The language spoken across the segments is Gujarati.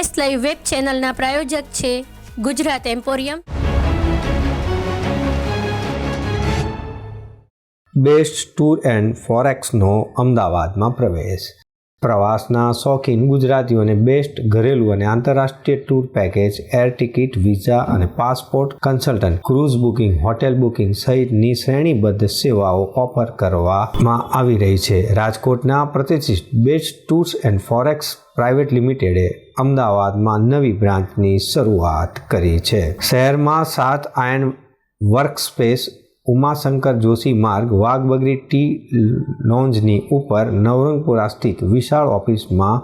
સ્પોર્ટ્સ લાઈવ વેબ ચેનલના પ્રાયોજક છે Gujarat Emporium. Best Tour and ફોરેક્સનો અમદાવાદમાં પ્રવેશ. પ્રવાસના શોખીન ગુજરાતીઓને બેસ્ટ ઘરેલું અને આંતરરાષ્ટ્રીય tour package, air ticket, visa અને passport, consultant, cruise booking, hotel booking સહિતની શ્રેણીબદ્ધ સેવાઓ ઓફર કરવામાં આવી રહી છે. રાજકોટના પ્રતિષ્ઠિત Best Tours and Forex Private લિમિટેડે અમદાવાદમાં નવી બ્રાન્ચની શરૂઆત કરી છે. શહેરમાં સાત આયન વર્કસ્પેસ, ઉમાશંકર જોશી માર્ગ વાઘબગરી ટી લોન્જની ઉપર નવરંગપુરા સ્થિત વિશાળ ઓફિસમાં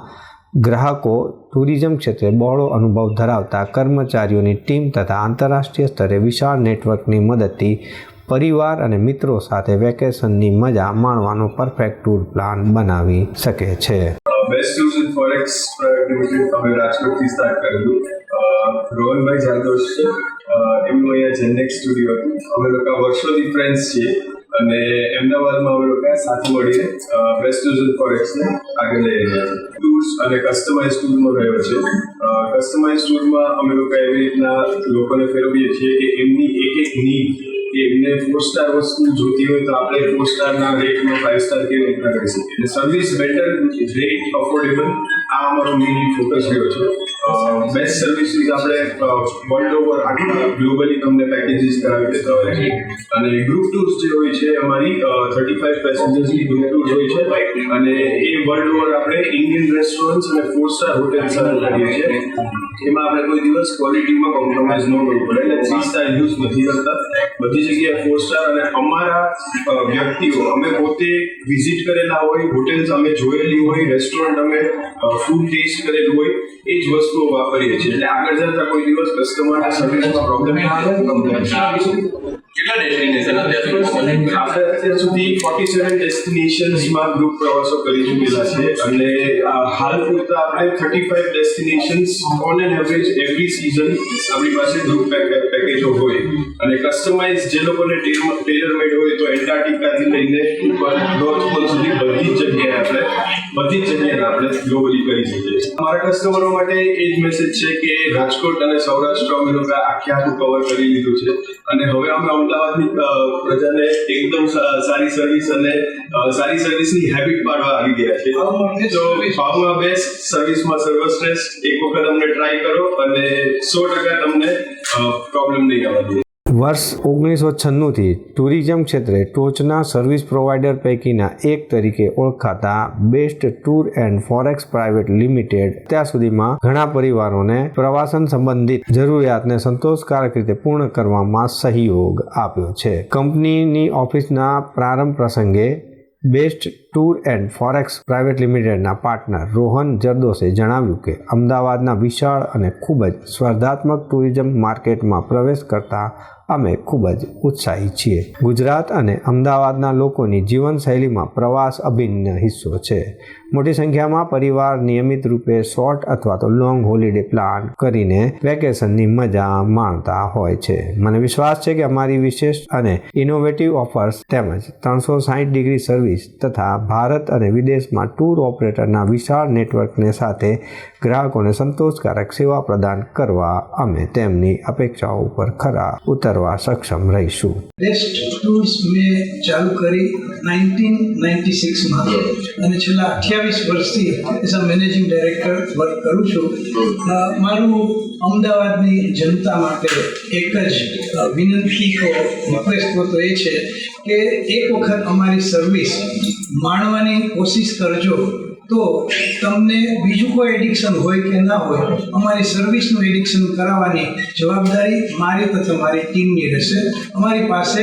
ગ્રાહકો, ટુરિઝમ ક્ષેત્રે બહોળો અનુભવ ધરાવતા કર્મચારીઓની ટીમ તથા આંતરરાષ્ટ્રીય સ્તરે વિશાળ નેટવર્કની મદદથી પરિવાર અને મિત્રો સાથે વેકેશનની મજા માણવાનો પરફેક્ટ ટૂર પ્લાન બનાવી શકે છે. Best and Forex Private Limited અમે રાજકોટથી સ્ટાર્ટ કરેલું રોહનભાઈ જાદવ છે. એમનું અહીંયા જેનેક સ્ટુડિયો હતું. અમે લોકો વર્ષોથી ફ્રેન્ડ્સ છીએ અને અમદાવાદમાં અમે લોકો સાથે મળીને બેસ્ટ એન્ડ ફોરેક્સને આગળ લઈ રહ્યા છે ટૂર્સ અને કસ્ટમાઇઝ ટૂરમાં રહ્યો છે. કસ્ટમાઇઝ ટૂરમાં અમે લોકો એવી રીતના લોકોને ફેરવીએ છીએ કે એમની એક એક નીડ એમને ફોર સ્ટાર વસ્તુ જોતી હોય તો આપણે ફોર સ્ટારના રેટમાં ફાઇવ સ્ટાર કેવી રીતના કરી શકીએ? એટલે સર્વિસ બેટર રેટ અફોર્ડેબલ આ અમારો મેઇન ફોકસ રહ્યો છે. બેસ્ટ સર્વિસીસ આપણે વર્લ્ડ ઓવર આખા ગ્લોબલી તમને પેકેજીસ કરાવી દેતા હોય છે અને ગ્રુપ ટૂર્સ જે હોય છે, અમારી થર્ટી ફાઈવ પેસેન્જર્સની ગ્રુપ ટૂર હોય છે. અને એ વર્લ્ડ ઓવર આપણે ઇન્ડિયન રેસ્ટોરન્ટ્સ અને ફોર સ્ટાર હોટેલ સાથે કરીએ છીએ. એમાં આપણે કોઈ દિવસ ક્વોલિટીમાં કોમ્પ્રોમાઇઝ ન કરવું પડે. એટલે થ્રી સ્ટાર યુઝ નથી કરતા. બધી જગ્યાએ ફોર સ્ટાર અને અમારા વ્યક્તિઓ, અમે પોતે વિઝિટ કરેલા હોય હોટેલ્સ અમે જોયેલી હોય રેસ્ટોરન્ટ અમે ફૂડ ટેસ્ટ કરેલું હોય, એ જ વસ્તુઓ વાપરીએ છીએ. એટલે આગળ જતા કોઈ દિવસ કસ્ટમરના સર્વિસમાં પ્રોબ્લેમ કેટલા ડેસ્ટિનેશન આપણે અત્યાર સુધી ફોર્ટી સેવન ડેસ્ટિનેશન્સમાં ગ્રુપ પ્રવાસો કરી ચૂકેલા છે. અને હાલ પૂરતા આપણે thirty five destinations on an average every season આપણી પાસે ગ્રુપ પેકેજો હોય. અને કસ્ટમાઇઝ જે લોકોને ટેલર મેડ હોય તો એન્ટાર્ટિકાથી લઈને ઉપર નોર્થ પોલ સુધી બધી જ જગ્યાએ આપણે બધી જ જગ્યાએ આપણે ગ્લોબલી કરી શકીએ અમારા કસ્ટમરો માટે એ જ મેસેજ છે કે રાજકોટ અને સૌરાષ્ટ્ર અમે લોકો આખે આખું કવર કરી લીધું છે. અને હવે અમે અમદાવાદની પ્રજાને એકદમ સારી સર્વિસ અને સારી સર્વિસની હેબિટ પાડવા આવી ગયા છે. તો ભાવમાં બેસ્ટ સર્વિસમાં સર્વશ્રેષ્ઠ. એક વખત અમને ટ્રાય કરો અને સો ટકા તમને પ્રોબ્લેમ નહીં આવવા વર્ષ ઓગણીસો છન્નુંથી ટુરિઝમ ક્ષેત્રે ટોચના સર્વિસ પ્રોવાઈડર પૈકીના એક તરીકે ઓળખાતા Best Tour and Forex Private Limited ત્યાં સુધીમાં ઘણા પરિવારોને પ્રવાસન સંબંધિત જરૂરિયાતને સંતોષકારક રીતે પૂર્ણ કરવામાં સહયોગ આપ્યો છે. કંપનીની ઓફિસના પ્રારંભ પ્રસંગે Best Tour and Forex Private લિમિટેડના પાર્ટનર રોહન જરદોસે જણાવ્યું કે અમદાવાદના વિશાળ અને ખૂબ જ સ્પર્ધાત્મક ટુરિઝમ માર્કેટમાં પ્રવેશ કરતા અમે ખૂબ જ ઉત્સાહી છીએ. ગુજરાત અને અમદાવાદના લોકોની જીવનશૈલીમાં પ્રવાસ અભિન્ન હિસ્સો છે. મોટી સંખ્યામાં પરિવાર નિયમિત રૂપે શોર્ટ અથવા તો લોંગ હોલિડે પ્લાન કરીને વેકેશનની મજા માણતા હોય છે. મને વિશ્વાસ છે કે અમારી વિશેષ અને ઇનોવેટિવ ઓફર્સ તેમજ ત્રણસો સાઠ ડિગ્રી સર્વિસ તથા ભારત અને વિદેશમાં ટૂર ઓપરેટરના વિશાળ નેટવર્કને સાથે ગ્રાહકોને સંતોષકારક સેવા પ્રદાન કરવા અમે તેમની અપેક્ષાઓ ઉપર ખરા ઉતરવા સક્ષમ રહીશું. બેસ્ટ ટૂર્સ મેં ચાલુ કરી નાઇન્ટીન નાઇન્ટી સિક્સમાં. અને છેલ્લા અઠ્યાવીસ વર્ષથી as a managing director work કરું છું. મારું અમદાવાદની જનતા માટે એક જ વિનંતી તો રિક્વેસ્ટ તો એ છે કે એક વખત અમારી સર્વિસ માણવાની કોશિશ કરજો. તો તમને બીજું કોઈ એડિક્શન હોય કે ના હોય, અમારી સર્વિસનું એડિક્શન કરાવવાની જવાબદારી મારી તથા મારી ટીમની રહેશે. અમારી પાસે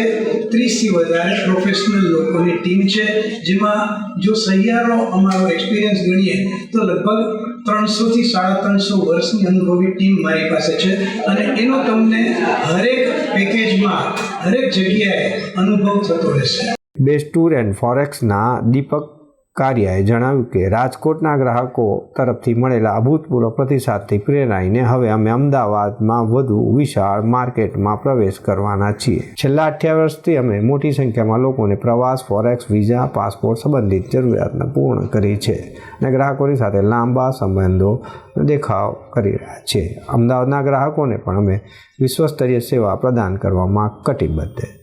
ત્રીસથી વધારે પ્રોફેશનલ લોકોની ટીમ છે, જેમાં જો સહિયારો અમારો એક્સપિરિયન્સ ગણીએ, તો લગભગ ત્રણસોથી સાડા ત્રણસો વર્ષની અનુભવી ટીમ મારી પાસે છે. અને એનો તમને હરેક પેકેજમાં હરેક જગ્યાએ અનુભવ થતો રહેશે. બેસ્ટ ટૂર એન્ડ ફોરેક્સના દીપક કારિયાએ જણાવ્યું કે, રાજકોટના ગ્રાહકો તરફથી મળેલા અભૂતપૂર્વ પ્રતિસાદથી પ્રેરાઈને હવે અમે અમદાવાદમાં વધુ વિશાળ માર્કેટમાં પ્રવેશ કરવાના છીએ. છેલ્લા અઠ્યાવીસ વર્ષથી અમે મોટી સંખ્યામાં લોકોને પ્રવાસ, ફોરેક્સ, વિઝા, પાસપોર્ટ સંબંધિત જરૂરિયાતને પૂર્ણ કરી છે અને ગ્રાહકોની સાથે લાંબા સંબંધો દેખાવ કરી રહ્યા છે. અમદાવાદના ગ્રાહકોને પણ અમે વિશ્વસ્તરીય સેવા પ્રદાન કરવામાં કટિબદ્ધ